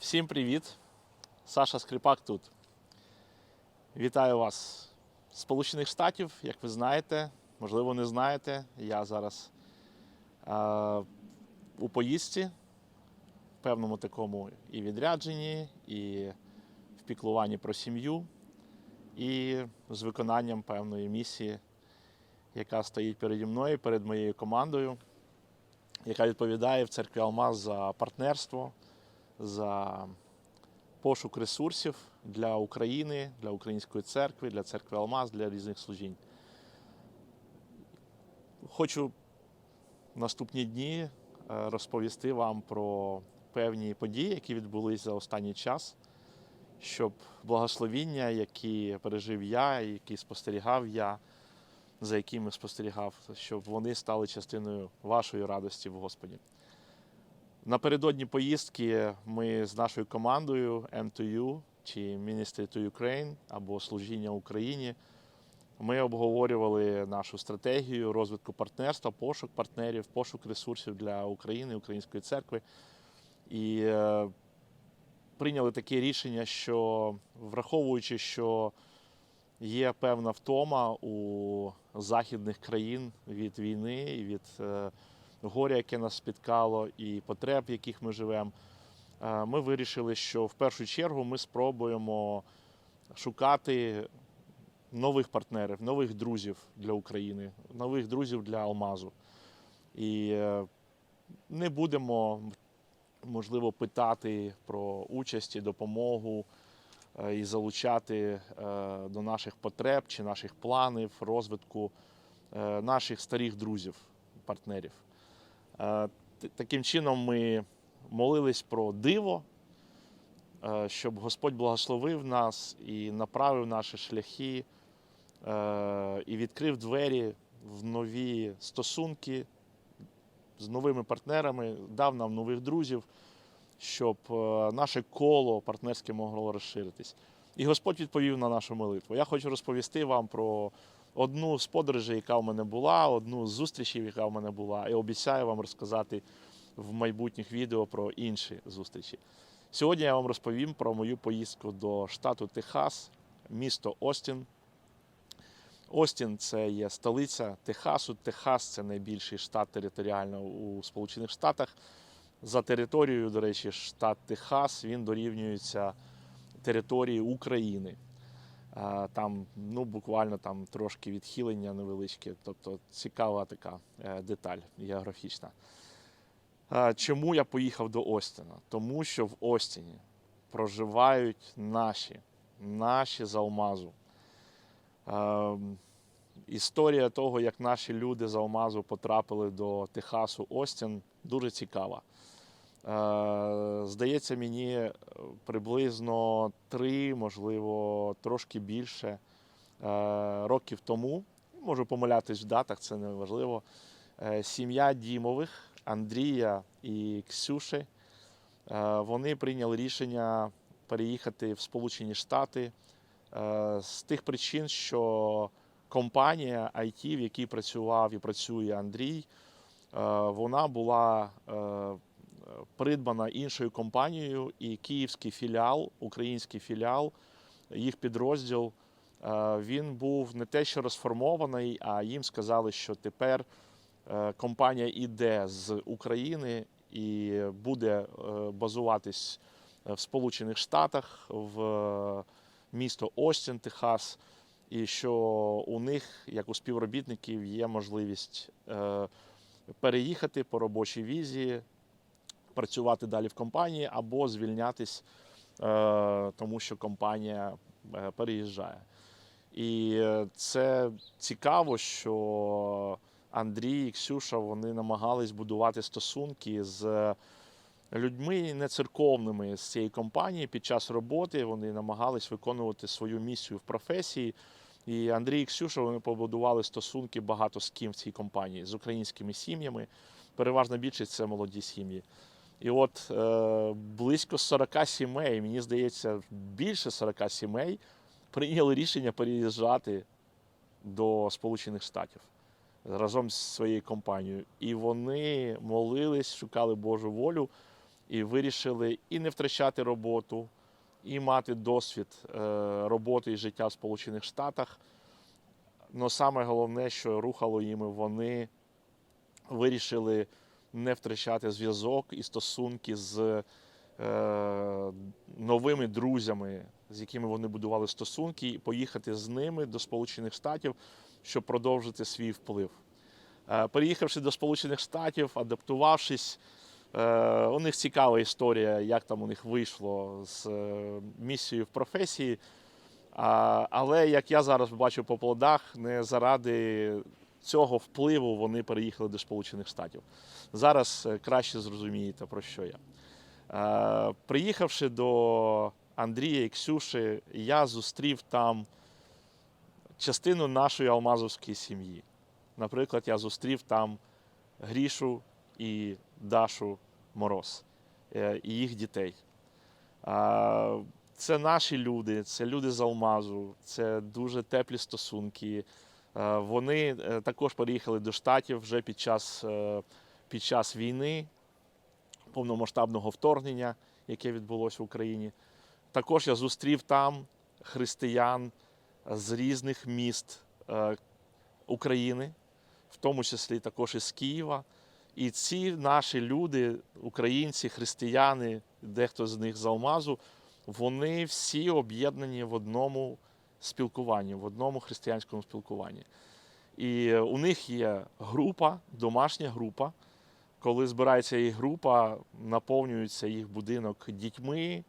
Всім привіт! Саша Скрипак тут. Вітаю вас з Сполучених Штатів. Як ви знаєте, можливо, не знаєте. Я зараз е, у поїздці, в певному такому і відрядженні, і в піклуванні про сім'ю, і з виконанням певної місії, яка стоїть переді мною, перед моєю командою, яка відповідає в церкві Алмаз за партнерство за пошук ресурсів для України, для української церкви, для церкви Алмаз, для різних служінь. Хочу наступні дні е, розповісти вам про певні події, які відбулись за останній час, щоб благословіння, які пережив я, які спостерігав я, за якими спостерігав, щоб вони стали частиною вашої радості в Господі. Напередодні поїздки ми з нашою командою M2U чи Ministry to Ukraine або Служіння Україні. Ми обговорювали нашу стратегію розвитку партнерства, пошук партнерів, пошук ресурсів для України, Української церкви. І е, прийняли таке рішення, що враховуючи, що є певна втома у західних країн від війни і від. е, горя, яке нас спіткало, і потреб, в яких ми живемо, е, ми вирішили, що в першу чергу ми спробуємо шукати нових партнерів, нових друзів для України, нових друзів для Алмазу. І е, не будемо, можливо, питати про участь і допомогу е, і залучати до наших потреб чи наших планів, розвитку наших старих друзів, партнерів. Е, Таким чином ми молились про диво, е, щоб Господь благословив нас і направив наші шляхи, е, і відкрив двері в нові стосунки з новими партнерами, дав нам нових друзів, щоб наше коло партнерське могло розширитись. І Господь відповів на нашу молитву. Я хочу розповісти вам про одну з подорожей, яка в мене була, одну з зустрічей, яка в мене була, і обіцяю вам розказати в майбутніх відео про інші зустрічі. Сьогодні я вам розповім про мою поїздку до штату Техас, місто Остін. Остін це є столиця Техасу. Техас це найбільший штат територіально у Сполучених Штатах. За територією, до речі, штат Техас він дорівнюється території України. Там ну, буквально там трошки відхилення невеличке, тобто цікава така е, деталь географічна. Чому я поїхав до Остіна? Тому що в Остіні проживають наші, наші з Алмазу. Історія того, як наші люди з Алмазу потрапили до Техасу Остін, дуже цікава. Здається, мені приблизно три, можливо, трошки більше е, років тому. Можу помилятись в датах, це не важливо. Е, Сім'я Дімових, Андрія і Ксюші, е, вони прийняли рішення переїхати в Сполучені Штати з тих причин, що компанія IT, в якій працював і працює Андрій, вона була придбана іншою компанією, і київський філіал, український філіал, їх підрозділ, е, він був не те, що розформований, а їм сказали, що тепер е, компанія йде з України і буде е, базуватись в Сполучених Штатах в місто Остін, Техас. І що у них, як у співробітників, є можливість переїхати по робочій візі, працювати далі в компанії або звільнятись, е, тому що компанія е, переїжджає. І е, це цікаво, що Андрій і Ксюша вони намагались будувати стосунки з людьми нецерковними з цієї компанії під час роботи. Вони намагались виконувати свою місію в професії. І Андрій і Ксюша вони побудували стосунки багато з ким в цій компанії, з українськими сім'ями. Переважна більшість це молоді сім'ї. І от е, близько 40 сімей, мені здається, більше 40 сімей прийняли рішення переїжджати до Сполучених Штатів разом з своєю компанією. І вони молились, шукали Божу волю. і вирішили і не втрачати роботу, і мати досвід е, роботи і життя в Сполучених Штатах. Но саме головне, що рухало їми, вони вирішили не втрачати зв'язок і стосунки з е, новими друзями, з якими вони будували стосунки, і поїхати з ними до Сполучених Штатів, щоб продовжити свій вплив. Е, Переїхавши до Сполучених Штатів, адаптувавшись, е, у них цікава історія, як там у них вийшло з е, місією в професії. Але як я зараз бачу по плодах, не заради цього впливу вони переїхали до Сполучених Штатів. Зараз е, краще зрозумієте, про що я. Е, Приїхавши до Андрія і Ксюші, я зустрів там частину нашої алмазовської сім'ї. Наприклад, я зустрів там Грішу і Дашу Мороз е, і їх дітей. Це наші люди, це люди з Алмазу, це дуже теплі стосунки. Е, Вони е, також переїхали до Штатів вже під час, е, під час війни, повномасштабного вторгнення, яке відбулося в Україні. Також я зустрів там християн з різних міст України, в тому числі також із Києва. І ці наші люди, українці, християни, дехто з них з Алмазу, вони всі об'єднані в одному спілкуванні, в одному християнському спілкуванні. І у них є група, домашня група. Коли збирається їх група, наповнюється їх будинок дітьми,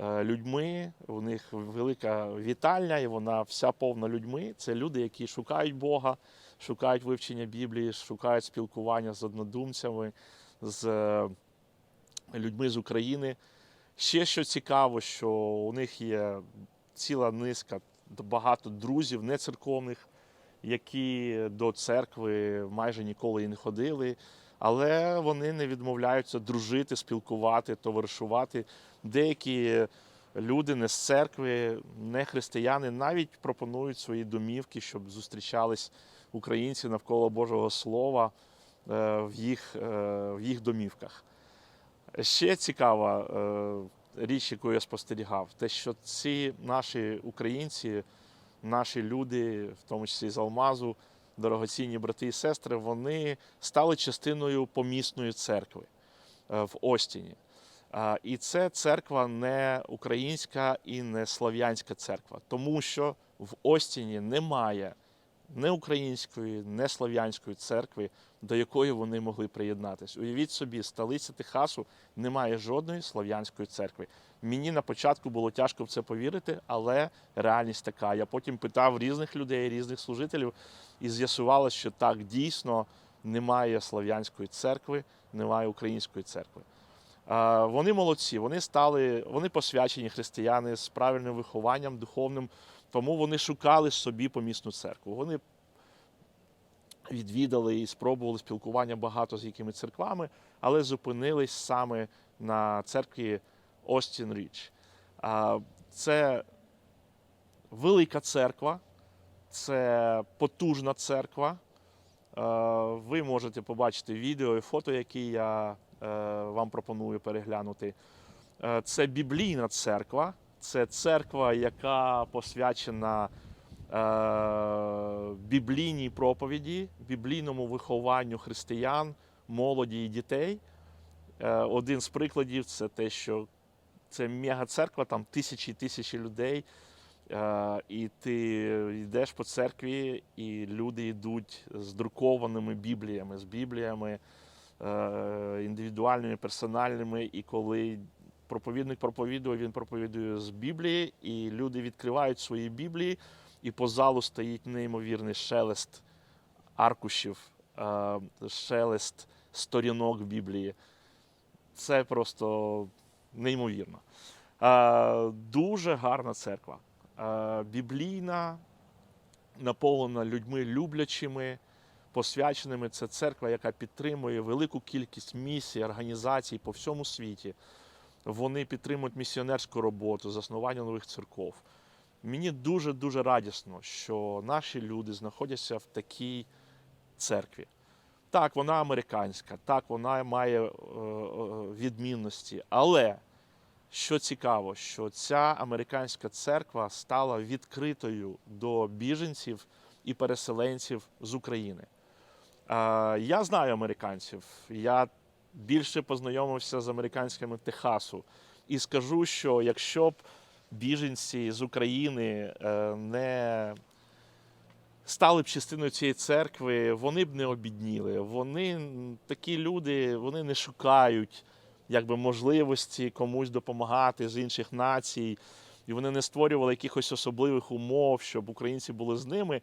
е, людьми. У них велика вітальня, і вона вся повна людьми. Це люди, які шукають Бога, шукають вивчення Біблії, шукають спілкування з однодумцями, з е, людьми з України. Ще що цікаво, що у них є ціла низка, багато друзів нецерковних, які до церкви майже ніколи і не ходили, але вони не відмовляються дружити, спілкувати, товаришувати. Деякі люди не з церкви, не християни, навіть пропонують свої домівки, щоб зустрічались українці навколо Божого Слова е, в їх, е, в їх домівках. Ще цікава е, річ, яку я спостерігав, те, що ці наші українці, наші люди, в тому числі з Алмазу, дорогоцінні брати і сестри, вони стали частиною помісної церкви е, в Остіні. І це церква не українська і не слав'янська церква, тому що в Остіні немає не української, не слав'янської церкви, до якої вони могли приєднатись. Уявіть собі, столиця Техасу немає жодної слав'янської церкви. Мені на початку було тяжко в це повірити, але реальність така. Я потім питав різних людей, різних служителів, і з'ясувалося, що так дійсно немає слав'янської церкви, немає української церкви. Вони молодці, вони стали, вони посвячені християни з правильним вихованням духовним, тому вони шукали собі помісну церкву. Вони відвідали і спробували спілкування багато з якими церквами, але зупинились саме на церкві Остін Річ. Це велика церква, це потужна церква. Ви можете побачити відео і фото, які я е, вам пропоную переглянути. Е, Це біблійна церква, це церква, яка посвячена е, біблійній проповіді, біблійному вихованню християн, молоді і дітей. Е, Один з прикладів це те, що це мега-церква, там тисячі і тисячі людей. Е, І ти йдеш по церкві, і люди йдуть з друкованими бібліями, з бібліями е, індивідуальними, персональними. І коли проповідник проповідує, він проповідує з Біблії, і люди відкривають свої біблії, і по залу стоїть неймовірний шелест аркушів, е, шелест сторінок Біблії. Це просто неймовірно. Е, Дуже гарна церква. Е, Біблійна, наповнена людьми люблячими, посвяченими. Це церква, яка підтримує велику кількість місій, організацій по всьому світі. Вони підтримують місіонерську роботу, заснування нових церков. Мені дуже-дуже радісно, що наші люди знаходяться в такій церкві. Так, вона американська, так, вона має е, е, відмінності. Але що цікаво, що ця американська церква стала відкритою до біженців і переселенців з України. Е, Я знаю американців. Я більше познайомився з американськими Техасу. І скажу, що якщо б біженці з України е, не стали б частиною цієї церкви, вони б не обідніли. Вони такі люди, вони не шукають якби, можливості комусь допомагати з інших націй, і вони не створювали якихось особливих умов, щоб українці були з ними.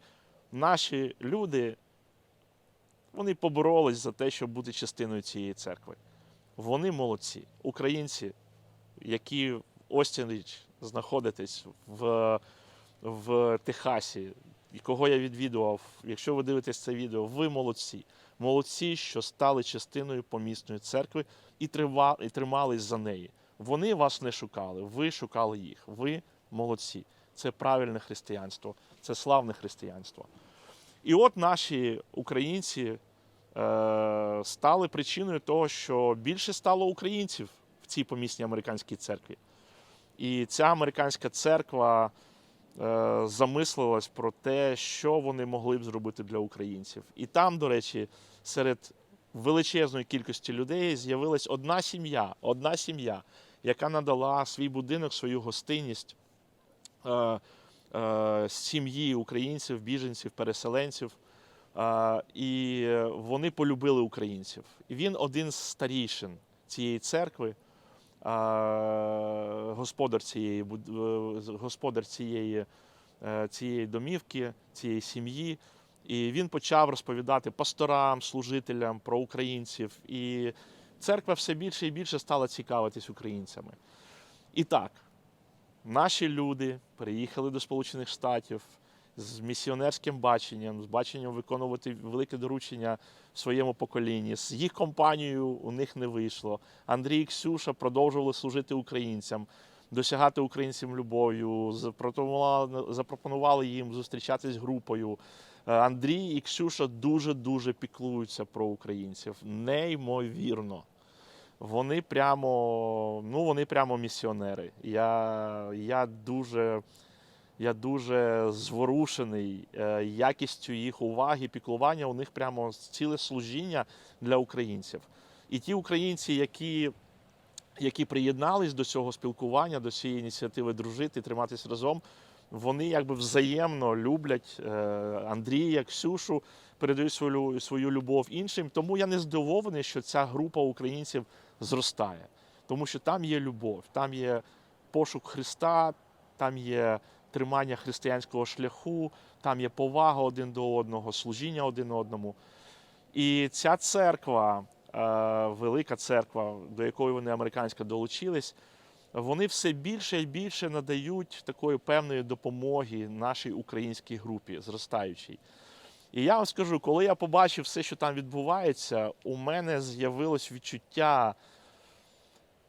Наші люди вони поборолись за те, щоб бути частиною цієї церкви. Вони молодці. Українці, які в Остінріч знаходитесь в, в Техасі, і кого я відвідував, якщо ви дивитесь це відео, ви молодці. Молодці, що стали частиною помісної церкви і, трива, і тримались за неї. Вони вас не шукали, ви шукали їх. Ви молодці. Це правильне християнство, це славне християнство. І от наші українці е, стали причиною того, що більше стало українців в цій помісній американській церкві. І ця американська церква е, замислилась про те, що вони могли б зробити для українців. І там, до речі, серед величезної кількості людей з'явилась одна сім'я, одна сім'я, яка надала свій будинок, свою гостинність е, сім'ї українців, біженців, переселенців. Е, і вони полюбили українців. І він один з старішин цієї церкви, е, господар цієї, е, господар цієї, е, цієї домівки, цієї сім'ї. І він почав розповідати пасторам, служителям про українців. І церква все більше і більше стала цікавитись українцями. І так, наші люди приїхали до Сполучених Штатів з місіонерським баченням, з баченням виконувати велике доручення своєму поколінні. З їх компанією у них не вийшло. Андрій і Ксюша продовжували служити українцям, досягати українцям любов'ю, запропонували, їм зустрічатись групою. Е, Андрій і Ксюша дуже-дуже піклуються про українців. Неймовірно. Вони прямо, ну вони прямо місіонери. Я, я дуже. Я дуже зворушений е, якістю їх уваги, піклування. У них прямо ціле служіння для українців. І ті українці, які, які приєднались до цього спілкування, до цієї ініціативи дружити, триматись разом, вони якби взаємно люблять е, Андрія, Ксюшу, передають свою, свою любов іншим. Тому я не здивований, що ця група українців зростає, тому що там є любов, там є пошук Христа, там є тримання християнського шляху, там є повага один до одного, служіння один одному. І ця церква, е, велика церква, до якої вони американська долучились, вони все більше і більше надають такої певної допомоги нашій українській групі, зростаючій. І я вам скажу, коли я побачив все, що там відбувається, у мене з'явилось відчуття.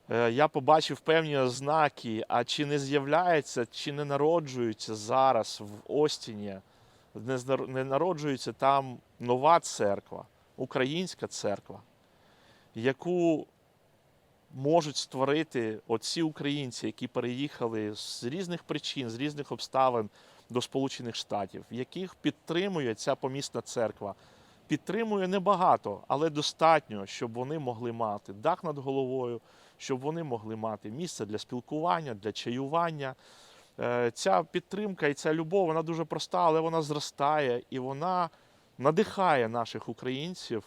е, Я побачив певні ознаки, а чи не з'являється, чи не народжується зараз в Остіні, не народжується там нова церква, українська церква, яку можуть створити оці українці, які переїхали з різних причин, з різних обставин до Сполучених Штатів, яких підтримує ця помісна церква. Підтримує небагато, але достатньо, щоб вони могли мати дах над головою, щоб вони могли мати місце для спілкування, для чаювання. Е, Ця підтримка і ця любов, вона дуже проста, але вона зростає і вона надихає наших українців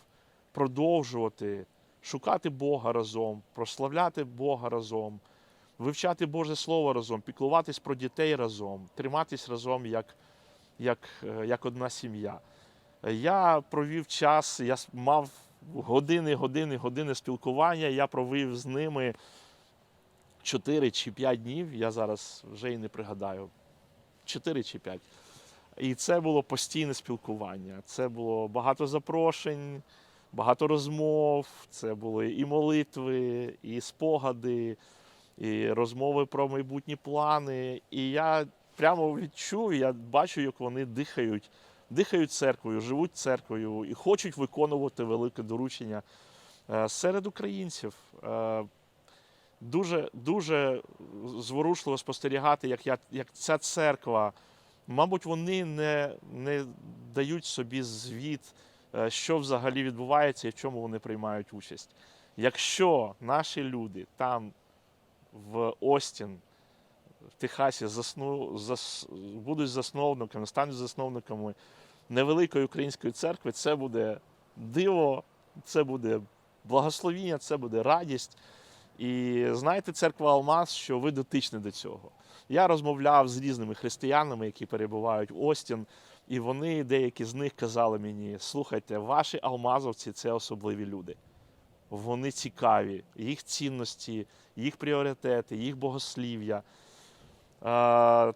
продовжувати шукати Бога разом, прославляти Бога разом, вивчати Боже Слово разом, піклуватись про дітей разом, триматись разом як, як, е, як одна сім'я. Я провів час, я мав години, години, години спілкування. Я провів з ними 4 чи 5 днів. Я зараз вже і не пригадаю. 4 чи 5. І це було постійне спілкування. Це було багато запрошень, багато розмов. Це були і молитви, і спогади, і розмови про майбутні плани. І я прямо відчув, я бачу, як вони дихають дихають церквою, живуть церквою і хочуть виконувати велике доручення е, серед українців. Е, Дуже, дуже зворушливо спостерігати, як, я, як ця церква, мабуть, вони не, не дають собі звіт, що взагалі відбувається і в чому вони приймають участь. Якщо наші люди там в Остін, в Техасі засну, зас, будуть засновниками, стануть засновниками невеликої української церкви, це буде диво, це буде благословіння, це буде радість. І знаєте, церква Алмаз, що ви дотичні до цього. Я розмовляв з різними християнами, які перебувають в Остін, і вони, деякі з них казали мені: слухайте, ваші алмазовці це особливі люди. Вони цікаві, їх цінності, їх пріоритети, їх богослів'я. Е,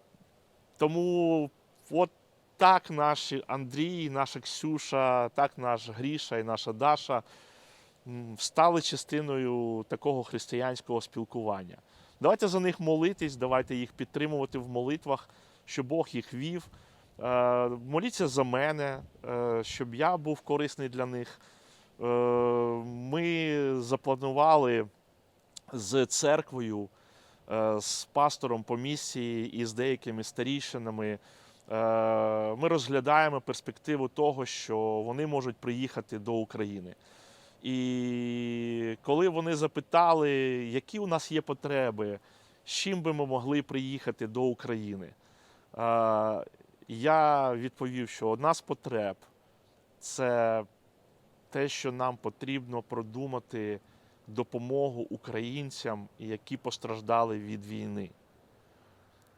тому от так наші Андрій, наша Ксюша, так наш Гріша і наша Даша стали частиною такого християнського спілкування. Давайте за них молитись, давайте їх підтримувати в молитвах, щоб Бог їх вів. Е, Моліться за мене, е, щоб я був корисний для них. Е, Ми запланували з церквою, з пастором по місії і з деякими старішинами. Ми розглядаємо перспективу того, що вони можуть приїхати до України. І коли вони запитали, які у нас є потреби, з чим би ми могли приїхати до України, я відповів, що одна з потреб це те, що нам потрібно продумати допомогу українцям, які постраждали від війни.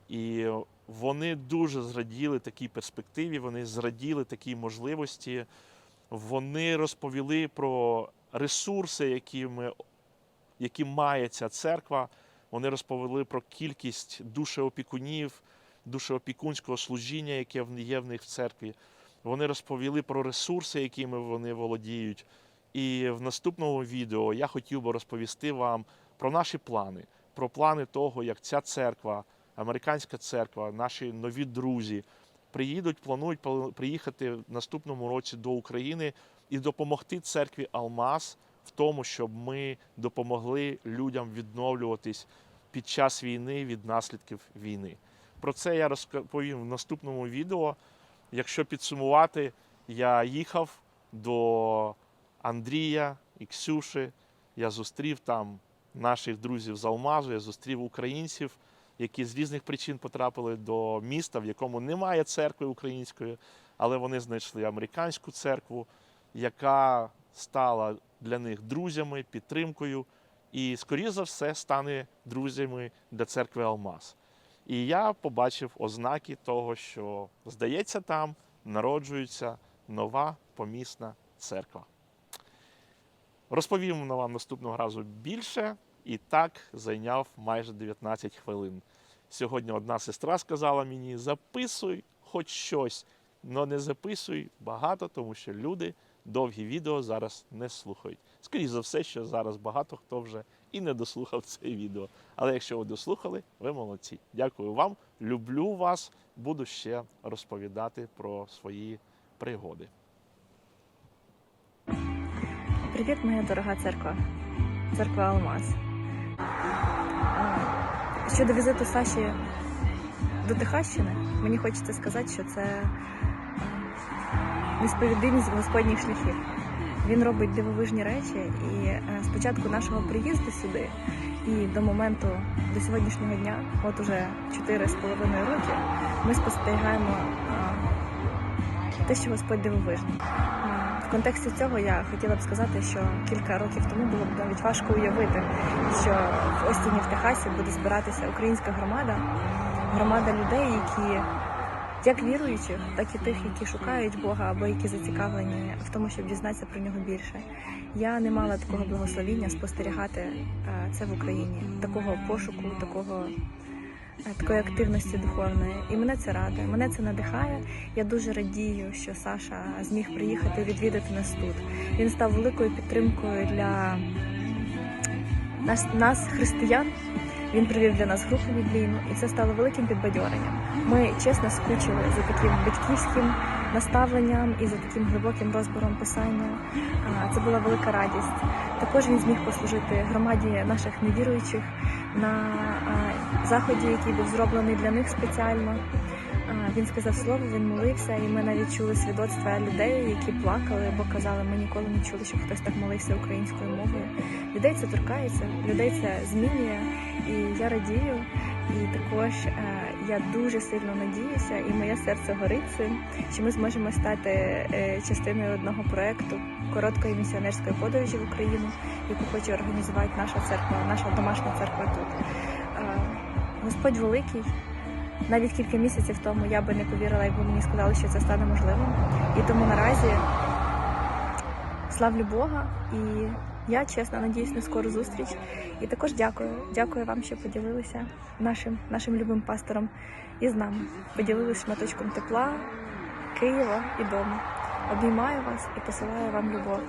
І вони дуже зраділи такій перспективі, вони зраділи такій можливості. Вони розповіли про ресурси, які, ми, які має ця церква. Вони розповіли про кількість душеопікунів, душеопікунського служіння, яке є в них в церкві. Вони розповіли про ресурси, якими вони володіють. І в наступному відео я хотів би розповісти вам про наші плани, про плани того, як ця церква, американська церква, наші нові друзі приїдуть, планують приїхати в наступному році до України і допомогти церкві Алмаз в тому, щоб ми допомогли людям відновлюватись під час війни від наслідків війни. Про це я розповім в наступному відео. Якщо підсумувати, я їхав до Андрія і Ксюші. Я зустрів там наших друзів з Алмазу, я зустрів українців, які з різних причин потрапили до міста, в якому немає церкви української, але вони знайшли американську церкву, яка стала для них друзями, підтримкою, і, скоріше за все, стане друзями для церкви Алмаз. І я побачив ознаки того, що, здається, там народжується нова помісна церква. Розповім на вам наступного разу більше, і так зайняв майже 19 хвилин. Сьогодні одна сестра сказала мені: записуй хоч щось, але не записуй багато, тому що люди довгі відео зараз не слухають. Скоріше за все, що зараз багато хто вже і не дослухав це відео. Але якщо ви дослухали, ви молодці. Дякую вам. Люблю вас. Буду ще розповідати про свої пригоди. Привіт, моя дорога церква, церква Алмаз. Щодо візиту Саші до Техащини, мені хочеться сказати, що це несповідимість Господніх шляхів. Він робить дивовижні речі, і е, з початку нашого приїзду сюди і до моменту до сьогоднішнього дня, от уже 4,5 роки, ми спостерігаємо е, те, що Господь дивовижний. Е, В контексті цього я хотіла б сказати, що кілька років тому було б навіть важко уявити, що в Остіні в Техасі буде збиратися українська громада, громада людей, які як віруючих, так і тих, які шукають Бога або які зацікавлені в тому, щоб дізнатися про нього більше. Я не мала такого благословіння спостерігати е, це в Україні, такого пошуку, такого. е, Такої активності духовної, і мене це радує, мене це надихає. Я дуже радію, що Саша зміг приїхати і відвідати нас тут. Він став великою підтримкою для нас, нас християн. Він привів для нас групу біблійну, і це стало великим підбадьоренням. Ми чесно скучили за таким батьківським наставленням і за таким глибоким розбором писання. Це була велика радість. Також він зміг послужити громаді наших невіруючих на заході, який був зроблений для них спеціально. Він сказав слово, він молився, і ми навіть чули свідоцтва людей, які плакали, бо казали, ми ніколи не чули, щоб хтось так молився українською мовою. Людей це торкається, людей це змінює, і я радію. І також е, я дуже сильно надіюся, і моє серце горить цим, що ми зможемо стати е, частиною одного проекту короткої місіонерської подорожі в Україну, яку хоче організувати наша церква, наша домашня церква тут. Е, Господь великий. Навіть кілька місяців тому я би не повірила, якби мені сказали, що це стане можливим. І тому наразі славлю Бога і я чесно надіюсь на скору зустріч. І також дякую. Дякую вам, що поділилися нашим, нашим любим пастором із нами. Поділилися шматочком тепла, Києва і дому. Обіймаю вас і посилаю вам любов.